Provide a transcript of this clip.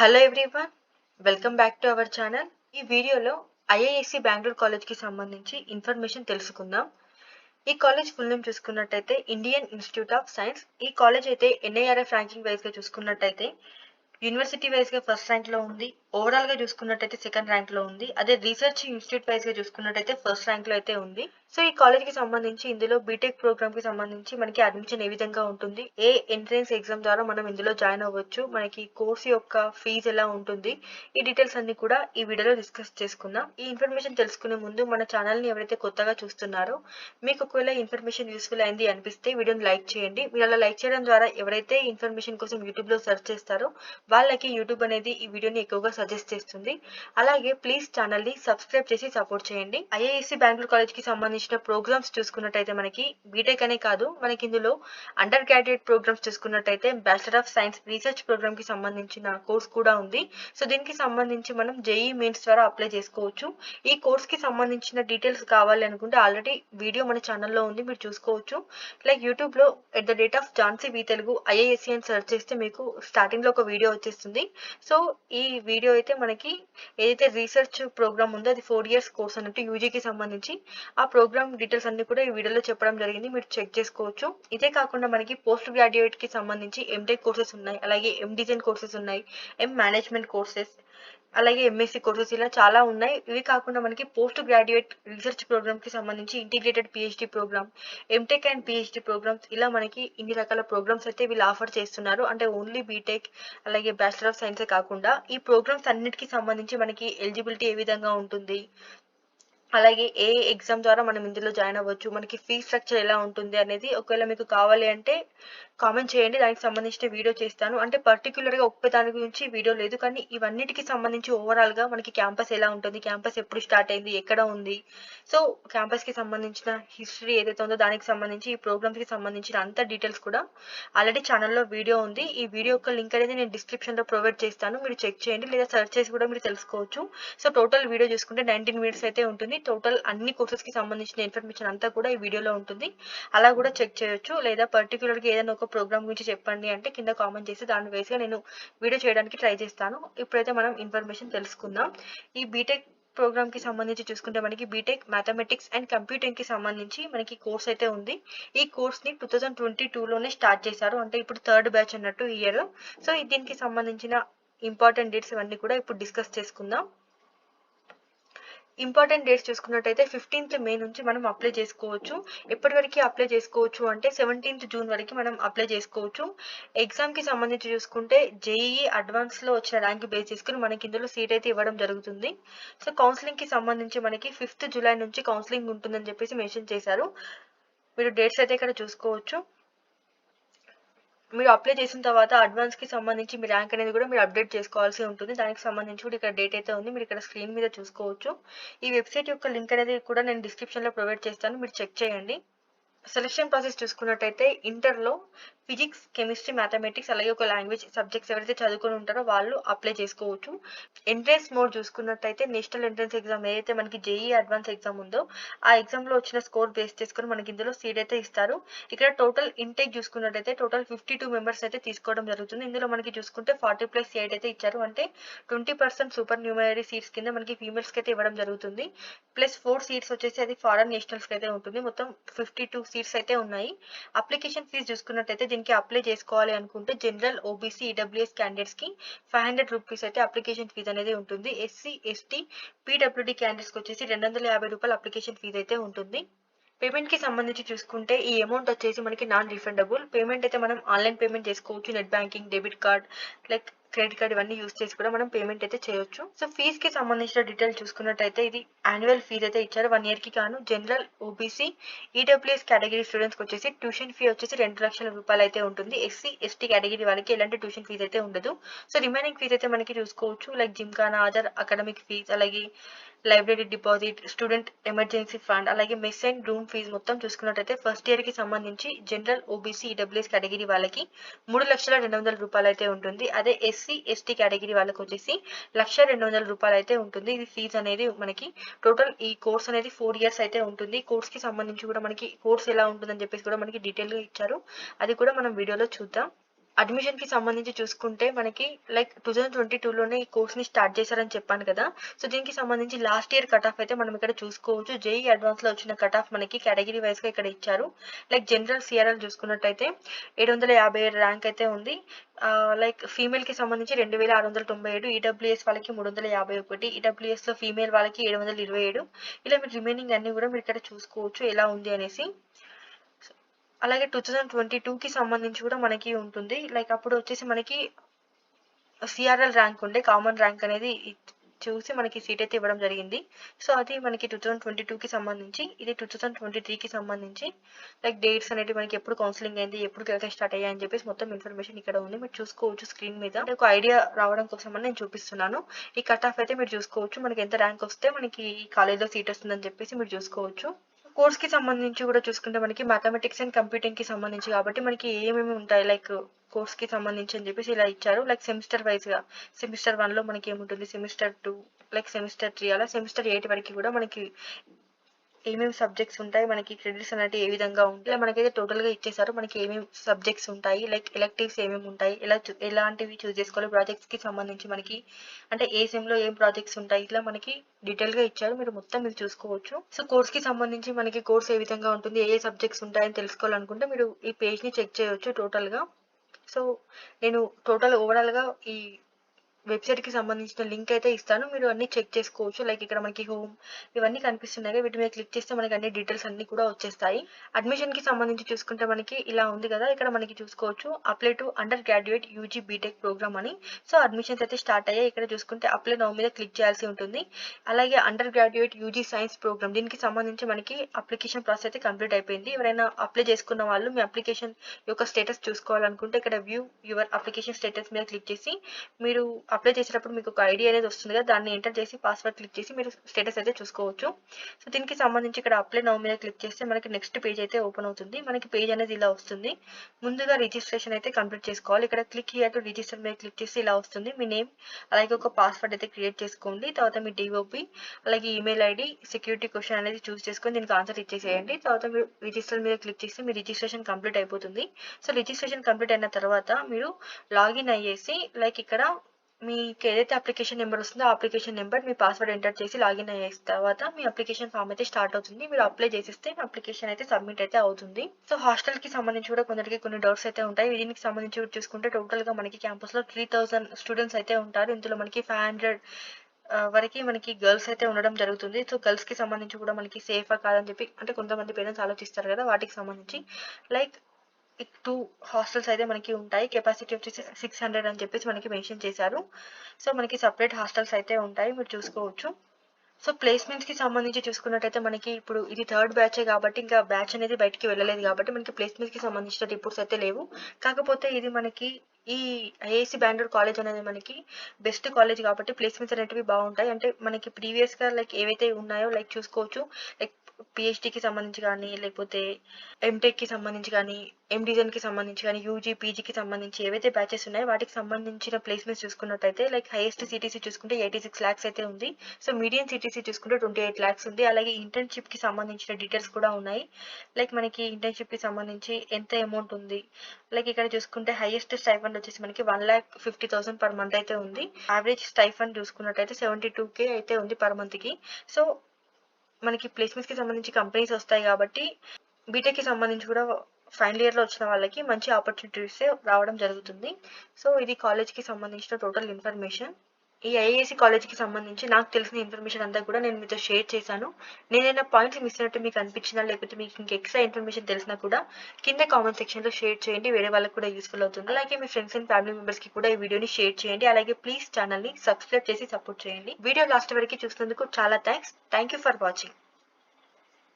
Hello everyone welcome back to our channel ఈ వీడియోలో IISc Bengaluru కాలేజ్కి సంబంధించి ఇన్ఫర్మేషన్ తెలుసుకుందాం. ఈ కాలేజ్ ఫుల్ నేమ్ చూసుకున్నట్టయితే ఇండియన్ ఇన్స్టిట్యూట్ ఆఫ్ సైన్స్ ఈ కాలేజ్ అయితే ఎన్ఐఆర్ఎఫ్ ర్యాంకింగ్ వైజ్గా చూసుకున్నట్టయితే యూనివర్సిటీ వైజ్గా ఫస్ట్ ర్యాంక్లో ఉంది. ఓవరాల్గా చూసుకున్నట్టయితే సెకండ్ ర్యాంక్లో ఉంది. అదే రీసెర్చ్ ఇన్స్టిట్యూట్ వైజ్గా చూసుకున్నట్టయితే ఫస్ట్ ర్యాంక్లో అయితే ఉంది. సో ఈ కాలేజ్కి సంబంధించి ఇందులో బీటెక్ ప్రోగ్రామ్కి సంబంధించి మనకి అడ్మిషన్ ఏ విధంగా ఉంటుంది ఏ ఎంట్రన్స్ ఎగ్జామ్ ద్వారా మనం ఇందులో జాయిన్ అవ్వచ్చు మనకి కోర్స్ యొక్క ఫీజు ఎలా ఉంటుంది ఈ డీటెయిల్స్ అన్ని కూడా ఈ వీడియోలో డిస్కస్ చేసుకుందాం. ఈ ఇన్ఫర్మేషన్ తెలుసుకునే ముందు మన ఛానల్ని ఎవరైతే కొత్తగా చూస్తున్నారో మీకు ఒకవేళ ఇన్ఫర్మేషన్ యూస్ఫుల్ అయింది అనిపిస్తే వీడియోని లైక్ చేయండి. మీరు అలా లైక్ చేయడం ద్వారా ఎవరైతే ఇన్ఫర్మేషన్ కోసం యూట్యూబ్లో సెర్చ్ చేస్తారో వాళ్ళకి యూట్యూబ్ అనేది ఈ వీడియోని ఎక్కువగా సజెస్ట్ చేస్తుంది. అలాగే ప్లీజ్ ఛానల్ని సబ్స్క్రైబ్ చేసి సపోర్ట్ చేయండి. ఐఐఎస్సి బెంగళూరు కాలేజ్కి సంబంధించిన ప్రోగ్రామ్స్ చూసుకున్నట్టయితే మనకి బీటెక్ అనే కాదు మనకి ఇందులో అండర్ గ్రాడ్యుయేట్ ప్రోగ్రామ్స్ చూసుకున్నట్టయితే బ్యాచిలర్ ఆఫ్ సైన్స్ రీసెర్చ్ ప్రోగ్రామ్కి సంబంధించిన కోర్స్ కూడా ఉంది. సో దీనికి సంబంధించి మనం జేఈ మెయిన్స్ ద్వారా అప్లై చేసుకోవచ్చు. ఈ కోర్స్కి సంబంధించిన డీటెయిల్స్ కావాలి అనుకుంటే ఆల్రెడీ వీడియో మన ఛానల్లో ఉంది మీరు చూసుకోవచ్చు. లైక్ యూట్యూబ్లో at the date of Jhansi V Telugu IASC అని సెర్చ్ చేస్తే మీకు స్టార్టింగ్లో ఒక వీడియో వచ్చేస్తుంది. సో ఈ వీడియో అయితే మనకి ఏదైతే రీసెర్చ్ ప్రోగ్రామ్ ఉందో అది ఫోర్ ఇయర్స్ కోర్స్ అన్నట్టు యూజీకి సంబంధించి ఆ ప్రోగ్రామ్ డీటెయిల్స్ అన్ని కూడా ఈ వీడియోలో చెప్పడం జరిగింది. మీరు చెక్ చేసుకోవచ్చు. ఇదే కాకుండా మనకి పోస్ట్ గ్రాడ్యుయేట్కి సంబంధించి ఎంటెక్ కోర్సెస్ ఉన్నాయి. అలాగే ఎం డిజైన్ కోర్సెస్ ఉన్నాయి. ఎం మేనేజ్మెంట్ కోర్సెస్ అలాగే ఎంఎస్సి కోర్సెస్ ఇలా చాలా ఉన్నాయి. ఇవి కాకుండా మనకి పోస్ట్ గ్రాడ్యుయేట్ రీసెర్చ్ ప్రోగ్రామ్కి సంబంధించి integrated PhD programme MTech and PhD programmes ఇలా మనకి ఇన్ని రకాల ప్రోగ్రామ్స్ అయితే వీళ్ళు ఆఫర్ చేస్తున్నారు. అంటే ఓన్లీ బీటెక్ అలాగే బ్యాచిలర్ ఆఫ్ సైన్సే కాకుండా ఈ ప్రోగ్రామ్స్ అన్నిటికీ సంబంధించి మనకి ఎలిజిబిలిటీ ఏ విధంగా ఉంటుంది? అలాగే ఏ ఎగ్జామ్ ద్వారా మనం ఇందులో జాయిన్ అవ్వచ్చు? మనకి ఫీ స్ట్రక్చర్ ఎలా ఉంటుంది అనేది ఒకవేళ మీకు కావాలి అంటే కామెంట్ చేయండి. దానికి సంబంధించిన వీడియో చేస్తాను. అంటే పర్టికులర్గా ఒక్క దాని గురించి వీడియో లేదు. కానీ ఇవన్నిటికి సంబంధించి ఓవరాల్గా మనకి క్యాంపస్ ఎలా ఉంటుంది? క్యాంపస్ ఎప్పుడు స్టార్ట్ అయింది? ఎక్కడ ఉంది? సో క్యాంపస్కి సంబంధించిన హిస్టరీ ఏదైతే ఉందో దానికి సంబంధించి ఈ ప్రోగ్రామ్స్కి సంబంధించిన అంత డీటెయిల్స్ కూడా ఆల్రెడీ ఛానల్లో వీడియో ఉంది. ఈ వీడియో యొక్క లింక్ అనేది నేను డిస్క్రిప్షన్లో ప్రొవైడ్ చేస్తాను. మీరు చెక్ చేయండి. లేదా సెర్చ్ చేసి కూడా మీరు తెలుసుకోవచ్చు. సో టోటల్ వీడియో చూసుకుంటే నైన్టీన్ మినిట్స్ అయితే ఉంటుంది. టోటల్ అన్ని కోర్సెస్కి సంబంధించిన ఇన్ఫర్మేషన్ అంతా కూడా ఈ వీడియోలో ఉంటుంది. అలా కూడా చెక్ చేయొచ్చు. లేదా పర్టికులర్గా ఏదైనా ఒక ప్రోగ్రామ్ గురించి చెప్పండి అంటే కింద కామెంట్ చేసి దాని వేసి నేను వీడియో చేయడానికి ట్రై చేస్తాను. ఇప్పుడైతే మనం ఇన్ఫర్మేషన్ తెలుసుకుందాం. ఈ బీటెక్ ప్రోగ్రామ్కి సంబంధించి చూసుకుంటే మనకి బీటెక్ మ్యాథమెటిక్స్ అండ్ కంప్యూటింగ్కి సంబంధించి మనకి కోర్స్ అయితే ఉంది. ఈ కోర్స్ని టూ థౌజండ్ ట్వంటీ లోనే స్టార్ట్ చేశారు. అంటే ఇప్పుడు థర్డ్ బ్యాచ్ అన్నట్టు ఇయర్ సో దీనికి సంబంధించిన ఇంపార్టెంట్ డేట్స్ ఇవన్నీ కూడా ఇప్పుడు డిస్కస్ చేసుకుందాం. ఇంపార్టెంట్ డేట్స్ చూసుకున్నట్టయితే ఫిఫ్టీన్త్ మే నుంచి మనం అప్లై చేసుకోవచ్చు. ఎప్పటి వరకు అప్లై చేసుకోవచ్చు అంటే సెవెంటీన్త్ జూన్ వరకు మనం అప్లై చేసుకోవచ్చు. ఎగ్జామ్కి సంబంధించి చూసుకుంటే జేఈఈ అడ్వాన్స్లో వచ్చిన ర్యాంక్ బేస్ చేసుకుని మనకి ఇందులో సీట్ అయితే ఇవ్వడం జరుగుతుంది. సో కౌన్సిలింగ్కి సంబంధించి మనకి ఫిఫ్త్ జూలై నుంచి కౌన్సిలింగ్ ఉంటుందని చెప్పేసి మెన్షన్ చేశారు. మీరు డేట్స్ అయితే ఇక్కడ చూసుకోవచ్చు. మీరు అప్లై చేసిన తర్వాత అడ్వాన్స్కి సంబంధించి మీ ర్యాంక్ అనేది కూడా మీరు అప్డేట్ చేసుకోవాల్సి ఉంటుంది. దానికి సంబంధించి కూడా ఇక్కడ డేట్ అయితే ఉంది. మీరు ఇక్కడ స్క్రీన్ మీద చూసుకోవచ్చు. ఈ వెబ్సైట్ యొక్క లింక్ అనేది కూడా నేను డిస్క్రిప్షన్లో ప్రొవైడ్ చేస్తాను. మీరు చెక్ చేయండి. సెలక్షన్ ప్రాసెస్ చూసుకున్నట్టయితే ఇంటర్లో ఫిజిక్స్ కెమిస్ట్రీ మ్యాథమెటిక్స్ అలాగే ఒక లాంగ్వేజ్ సబ్జెక్ట్స్ ఎవరైతే చదువుకొని ఉంటారో వాళ్ళు అప్లై చేసుకోవచ్చు. ఎంట్రన్స్ మోడ్ చూసుకున్నట్టయితే నేషనల్ ఎంట్రన్స్ ఎగ్జామ్ ఏదైతే మనకి జేఈ అడ్వాన్స్ ఎగ్జామ్ ఉందో ఆ ఎగ్జామ్లో వచ్చిన స్కోర్ బేస్ చేసుకొని మనకి ఇందులో సీట్ అయితే ఇస్తారు. ఇక్కడ టోటల్ ఇంటేక్ చూసుకున్నట్టయితే టోటల్ ఫిఫ్టీ టూ మెంబర్స్ అయితే తీసుకోవడం జరుగుతుంది. ఇందులో మనకి చూసుకుంటే ఫార్టీ ప్లస్ సీట్ అయితే ఇచ్చారు. అంటే twenty percent supernumerary seats కింద మనకి ఫీమేల్స్కి అయితే ఇవ్వడం జరుగుతుంది. ప్లస్ ఫోర్ సీట్స్ వచ్చేసి అది ఫారెన్ నేషనల్స్కి అయితే ఉంటుంది. మొత్తం ఫిఫ్టీ టూ సీట్స్ అయితే ఉన్నాయి. అప్లికేషన్ ఫీజు చూసుకున్నట్టయితే దీనికి అప్లై చేసుకోవాలి అనుకుంటే జనరల్ ఓబీసీ ఈడబ్ల్యూఎస్ క్యాండిడేట్స్కి ఫైవ్ హండ్రెడ్ రూపీస్ అయితే అప్లికేషన్ ఫీజు అనేది ఉంటుంది. ఎస్సీ ఎస్టీ పీడబ్ల్యూడీ క్యాండిడేట్స్కి వచ్చేసి రెండు వందల యాభై రూపాయల అప్లికేషన్ ఫీజు అయితే ఉంటుంది. పేమెంట్కి సంబంధించి చూసుకుంటే ఈ అమౌంట్ వచ్చేసి మనకి నాన్ రిఫండబుల్ పేమెంట్ అయితే మనం ఆన్లైన్ పేమెంట్ చేసుకోవచ్చు. Net banking debit card like credit card ఇవన్నీ యూస్ చేసి కూడా మనం పేమెంట్ అయితే చేయొచ్చు. సో ఫీజ్కి సంబంధించిన డీటెయిల్ చూసుకున్నట్టయితే ఇది యాన్యువల్ ఫీజ్ అయితే ఇచ్చారు. వన్ ఇయర్కి గాను general OBC EWS category students వచ్చేసి ట్యూషన్ ఫీ వచ్చేసి రెండు లక్షల రూపాయలు అయితే ఉంటుంది. ఎస్సీ ఎస్టీ కేటగిరీ వాళ్ళకి ఎలాంటి ట్యూషన్ ఫీజ్ అయితే ఉండదు. సో రిమైనింగ్ ఫీజ్ అయితే మనకి చూసుకోవచ్చు. Like gymkhana other academic fees అలాగే library deposit student emergency fund అలాగే మెస్ అండ్ రూమ్ ఫీజు మొత్తం చూసుకున్నట్టయితే ఫస్ట్ ఇయర్కి సంబంధించి జనరల్ ఓబీసీ ఈడబ్ల్యూఎస్ కేటగిరీ వాళ్ళకి మూడు లక్షల రెండు వందల రూపాయలు అయితే ఉంటుంది. అదే ఎస్సీ ఎస్టీ కేటగిరీ వాళ్ళకి వచ్చేసి లక్ష రెండు వందల రూపాయలు అయితే ఉంటుంది. ఇది ఫీజు అనేది మనకి టోటల్ ఈ కోర్స్ అనేది ఫోర్ ఇయర్స్ అయితే ఉంటుంది. కోర్స్కి సంబంధించి కూడా మనకి కోర్స్ ఎలా ఉంటుందని చెప్పేసి కూడా మనకి డీటెయిల్గా ఇచ్చారు. అది కూడా మనం వీడియోలో చూద్దాం. అడ్మిషన్కి సంబంధించి చూసుకుంటే మనకి లైక్ టూ థౌసండ్ ట్వంటీ లోనే ఈ కోర్స్ని స్టార్ట్ చేశారని చెప్పాను కదా. సో దీనికి సంబంధించి లాస్ట్ ఇయర్ కట్ ఆఫ్ అయితే మనం ఇక్కడ చూసుకోవచ్చు. జేఈ అడ్వాన్స్లో వచ్చిన కట్ ఆఫ్ మనకి కేటగిరీ వైస్గా ఇక్కడ ఇచ్చారు. లైక్ జనరల్ సిఆర్ఎల్ చూసుకున్నట్టయితే ఏడు వందల యాభై ఏడు ర్యాంక్ అయితే ఉంది. లైక్ ఫీమేల్కి సంబంధించి రెండు వేల ఆరు వందల తొంభై ఏడు ఈడబ్ల్యూఎస్ వాళ్ళకి మూడు వందల యాభై ఒకటి ఈడబ్ల్యూఎస్లో ఫీమేల్ వాళ్ళకి ఏడు వందల ఇరవై ఏడు. ఇలా మీరు రిమైనింగ్ అన్ని కూడా మీరు ఇక్కడ చూసుకోవచ్చు ఎలా ఉంది అనేసి. అలాగే టూ థౌజండ్ ట్వంటీ కి సంబంధించి కూడా మనకి ఉంటుంది. లైక్ అప్పుడు వచ్చేసి మనకి సిఆర్ఎల్ ర్యాంక్ ఉండే కామన్ ర్యాంక్ అనేది చూసి మనకి సీట్ అయితే ఇవ్వడం జరిగింది. సో అది మనకి టూ థౌసండ్ ట్వంటీ కి సంబంధించి ఇది టూ థౌజండ్ ట్వంటీ త్రీకి సంబంధించి లైక్ డేట్స్ అనేవి మనకి ఎప్పుడు కౌన్సిలింగ్ అయింది ఎప్పుడు క్లాసెస్ స్టార్ట్ అయ్యాయి అని చెప్పేసి మొత్తం ఇన్ఫర్మేషన్ ఇక్కడ ఉంది. మీరు చూసుకోవచ్చు స్క్రీన్ మీద. ఒక ఐడియా రావడం కోసం అని నేను చూపిస్తున్నాను. ఈ కట్ ఆఫ్ అయితే మీరు చూసుకోవచ్చు. మనకి ఎంత ర్యాంక్ వస్తే మనకి ఈ కాలేజ్లో సీట్ వస్తుందని చెప్పేసి మీరు చూసుకోవచ్చు. కోర్స్కి సంబంధించి కూడా చూసుకుంటే మనకి మ్యాథమెటిక్స్ అండ్ కంప్యూటింగ్కి సంబంధించి కాబట్టి మనకి ఏమేమి ఉంటాయి? లైక్ కోర్స్కి సంబంధించి అని చెప్పేసి ఇలా ఇచ్చారు. లైక్ సెమిస్టర్ వైజ్గా సెమిస్టర్ వన్లో మనకి ఏముంటుంది? Semester two like semester three అలా సెమిస్టర్ ఎయిట్ వరకు కూడా మనకి ఏమేమి సబ్జెక్ట్స్ ఉంటాయి? మనకి క్రెడిట్స్ అనేవి ఏ విధంగా ఉంటాయి? ఇలా మనకైతే టోటల్గా ఇచ్చేసారు మనకి ఏమేమి సబ్జెక్ట్స్ ఉంటాయి? లైక్ ఎలెక్టివ్స్ ఏమేమి ఉంటాయి? ఎలా ఎలాంటివి చూస్ చేసుకోవాలి? ప్రాజెక్ట్స్కి సంబంధించి మనకి అంటే ఏ సెమ్లో ఏం ప్రాజెక్ట్స్ ఉంటాయి? ఇట్లా మనకి డీటెయిల్గా ఇచ్చారు. మీరు మొత్తం మీరు చూసుకోవచ్చు. సో కోర్స్కి సంబంధించి మనకి కోర్స్ ఏ విధంగా ఉంటుంది? ఏ ఏ సబ్జెక్ట్స్ ఉంటాయని తెలుసుకోవాలనుకుంటే మీరు ఈ పేజ్ని చెక్ చేయొచ్చు టోటల్గా. సో నేను టోటల్ ఓవరాల్గా ఈ వెబ్సైట్కి సంబంధించిన లింక్ అయితే ఇస్తాను. మీరు అన్ని చెక్ చేసుకోవచ్చు. లైక్ ఇక్కడ మనకి హోమ్ ఇవన్నీ కనిపిస్తున్నాయి వీటి మీద క్లిక్ చేస్తే మనకి అన్ని డీటెయిల్స్ అన్ని కూడా వచ్చేస్తాయి. అడ్మిషన్కి సంబంధించి చూసుకుంటే మనకి ఇలా ఉంది కదా. ఇక్కడ మనకి చూసుకోవచ్చు apply to undergraduate UG BTech programme అని. సో అడ్మిషన్స్ అయితే స్టార్ట్ అయ్యాయి. ఇక్కడ చూసుకుంటే అప్లై నౌ మీద క్లిక్ చేయాల్సి ఉంటుంది. అలాగే undergraduate UG science programme. దీనికి సంబంధించి మనకి అప్లికేషన్ ప్రాసెస్ అయితే కంప్లీట్ అయిపోయింది. ఎవరైనా అప్లై చేసుకున్న వాళ్ళు మీ అప్లికేషన్ యొక్క స్టేటస్ చూసుకోవాలనుకుంటే ఇక్కడ వ్యూ యువర్ అప్లికేషన్ స్టేటస్ మీద క్లిక్ చేసి మీరు అప్లై చేసేటప్పుడు మీకు ఒక ఐడి అనేది వస్తుంది కదా దాన్ని ఎంటర్ చేసి పాస్వర్డ్ క్లిక్ చేసి మీరు స్టేటస్ అయితే చూసుకోవచ్చు. సో దీనికి సంబంధించి ఇక్కడ అప్లై నౌ మీద క్లిక్ చేస్తే మనకి నెక్స్ట్ పేజ్ అయితే ఓపెన్ అవుతుంది. మనకి పేజ్ అనేది ఇలా వస్తుంది. ముందుగా రిజిస్ట్రేషన్ అయితే కంప్లీట్ చేసుకోవాలి. ఇక్కడ క్లిక్ హియర్ టు రిజిస్టర్ మీద క్లిక్ చేసి ఇలా వస్తుంది. మీ నేమ్ అలాగే ఒక పాస్వర్డ్ అయితే క్రియేట్ చేసుకోండి. తర్వాత మీ డిఓపి అలాగే ఈమెయిల్ ఐడి సెక్యూరిటీ క్వశ్చన్ అనేది చూస్ చేసుకొని దీనికి ఆన్సర్ ఇచ్చేసేయండి. తర్వాత మీరు రిజిస్టర్ మీద క్లిక్ చేసి మీ రిజిస్ట్రేషన్ కంప్లీట్ అయిపోతుంది. సో రిజిస్ట్రేషన్ కంప్లీట్ అయిన తర్వాత మీరు లాగిన్ అయ్యేసి లైక్ ఇక్కడ మీకు ఏదైతే అప్లికేషన్ నెంబర్ వస్తుందో ఆ అప్లికేషన్ నెంబర్ మీ పాస్వర్డ్ ఎంటర్ చేసి లాగిన్ అయ్యే తర్వాత మీ అప్లికేషన్ ఫామ్ అయితే స్టార్ట్ అవుతుంది. మీరు అప్లై చేసేస్తే అప్లికేషన్ అయితే సబ్మిట్ అయితే అవుతుంది. సో హాస్టల్కి సంబంధించి కూడా కొందరికి కొన్ని డౌట్స్ అయితే ఉంటాయి. దీనికి సంబంధించి చూసుకుంటే టోటల్గా మనకి క్యాంపస్లో త్రీ థౌసండ్ స్టూడెంట్స్ అయితే ఉంటారు. ఇందులో మనకి ఫైవ్ హండ్రెడ్ వరకు మనకి గర్ల్స్ అయితే ఉండడం జరుగుతుంది. సో గర్ల్స్కి సంబంధించి కూడా మనకి సేఫా కాదని చెప్పి అంటే కొంతమంది పేరెంట్స్ ఆలోచిస్తారు కదా వాటికి సంబంధించి. లైక్ టూ హాస్టల్స్ అయితే మనకి ఉంటాయి. కెపాసిటీ వచ్చేసి సిక్స్ హండ్రెడ్ అని చెప్పేసి మనకి మెన్షన్ చేశారు. సో మనకి సపరేట్ హాస్టల్స్ అయితే ఉంటాయి. మీరు చూసుకోవచ్చు. సో ప్లేస్మెంట్స్కి సంబంధించి చూసుకున్నట్టయితే మనకి ఇప్పుడు ఇది థర్డ్ బ్యాచే కాబట్టి ఇంకా బ్యాచ్ అనేది బయటికి వెళ్ళలేదు కాబట్టి మనకి ప్లేస్మెంట్స్కి సంబంధించిన రిపోర్ట్స్ అయితే లేవు. కాకపోతే ఇది మనకి ఈ ఐఏసి బెంగళూరు కాలేజ్ అనేది మనకి బెస్ట్ కాలేజ్ కాబట్టి ప్లేస్మెంట్స్ అనేటివి బాగుంటాయి. అంటే మనకి ప్రీవియస్గా లైక్ ఏవైతే ఉన్నాయో లైక్ చూసుకోవచ్చు. లైక్ పిహెచ్డికి కి సంబంధించి కానీ లేకపోతే ఎంటెక్కి సంబంధించి కానీ ఎండిజన్కి సంబంధించి కానీ యూజీ పీజీకి సంబంధించి ఏవైతే బ్యాచెస్ ఉన్నాయో వాటికి సంబంధించిన ప్లేస్మెంట్స్ చూసుకున్నట్టయితే లైక్ హైయెస్ట్ సిటీసీ చూసుకుంటే ఎయిటీ సిక్స్ ల్యాక్స్ అయితే ఉంది. సో మీడియం సిటీసీ చూసుకుంటే ట్వంటీ ఎయిట్ ల్యాక్స్ ఉంది. అలాగే ఇంటర్న్షిప్కి సంబంధించిన డీటెయిల్స్ కూడా ఉన్నాయి. లైక్ మనకి ఇంటర్న్షిప్కి సంబంధించి ఎంత అమౌంట్ ఉంది. లైక్ ఇక్కడ చూసుకుంటే హైయెస్ట్ స్టైఫండ్ వచ్చేసి మనకి one lakh fifty thousand per month అయితే ఉంది. యావరేజ్ స్టైఫండ్ చూసుకున్నట్టయితే సెవెంటీ టూ కే అయితే ఉంది పర్ మంత్కి. సో మనకి ప్లేస్మెంట్స్కి సంబంధించి కంపెనీస్ వస్తాయి కాబట్టి బీటెక్కి సంబంధించి కూడా ఫైనల్ ఇయర్లో వచ్చిన వాళ్ళకి మంచి ఆపర్చునిటీస్ రావడం జరుగుతుంది. సో ఇది కాలేజ్కి సంబంధించిన టోటల్ ఇన్ఫర్మేషన్ ఈ ఐఏఎస్సి కాలేజ్కి సంబంధించి నాకు తెలిసిన ఇన్ఫర్మేషన్ అంతా కూడా నేను మీతో షేర్ చేశాను. నేనైనా పాయింట్స్ మిస్ అయినట్టు మీకు అనిపించినా లేకపోతే మీకు ఇంకా ఎక్స్ట్రా ఇన్ఫర్మేషన్ తెలిసినా కూడా కింద కామెంట్ సెక్షన్లో షేర్ చేయండి. వేరే వాళ్ళకి కూడా యూస్ఫుల్ అవుతుంది. అలాగే మీ ఫ్రెండ్స్ అండ్ ఫ్యామిలీ మెంబర్స్కి కూడా ఈ వీడియోని షేర్ చేయండి. అలాగే ప్లీజ్ ఛానల్ని సబ్స్క్రైబ్ చేసి సపోర్ట్ చేయండి. వీడియో లాస్ట్ వరకు చూసినందుకు చాలా thanks. Thank you for watching.